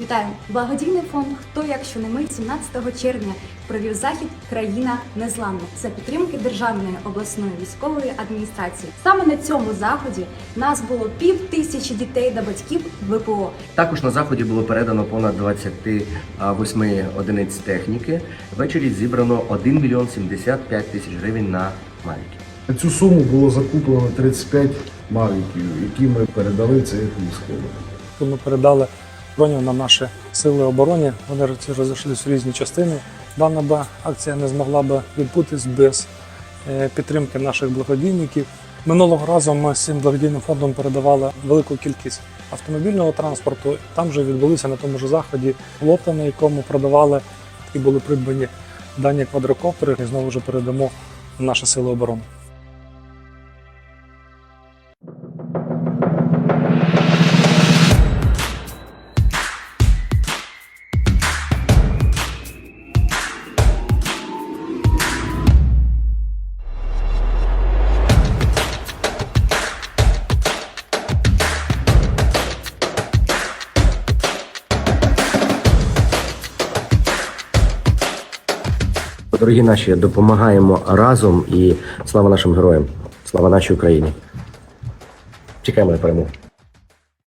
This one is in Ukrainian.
Вітаю! Благодійний фонд Хто якщо не ми 17 червня провів захід Країна незламна за підтримки Державної обласної військової адміністрації. Саме на цьому заході нас було пів тисячі дітей та батьків ВПО. Також на заході було передано понад 28 одиниць техніки. Ввечері зібрано 1 мільйон 75 тисяч гривень на мавіки. На цю суму було закуплено 35 мавіків, які ми передали цих військових. Ми передали броню на наші сили оборони. Вони роз- розійшлися в різні частини. Дана би акція не змогла би відбутись без е, підтримки наших благодійників. Минулого разу ми з цим благодійним фондом передавали велику кількість автомобільного транспорту. Там вже відбулися на тому ж заході лоти, на якому продавали і були придбані дані квадрокоптери. І знову ж передамо наші сили оборони. Дорогі наші, допомагаємо разом і слава нашим героям! Слава нашій Україні! Чекаємо на перемогу!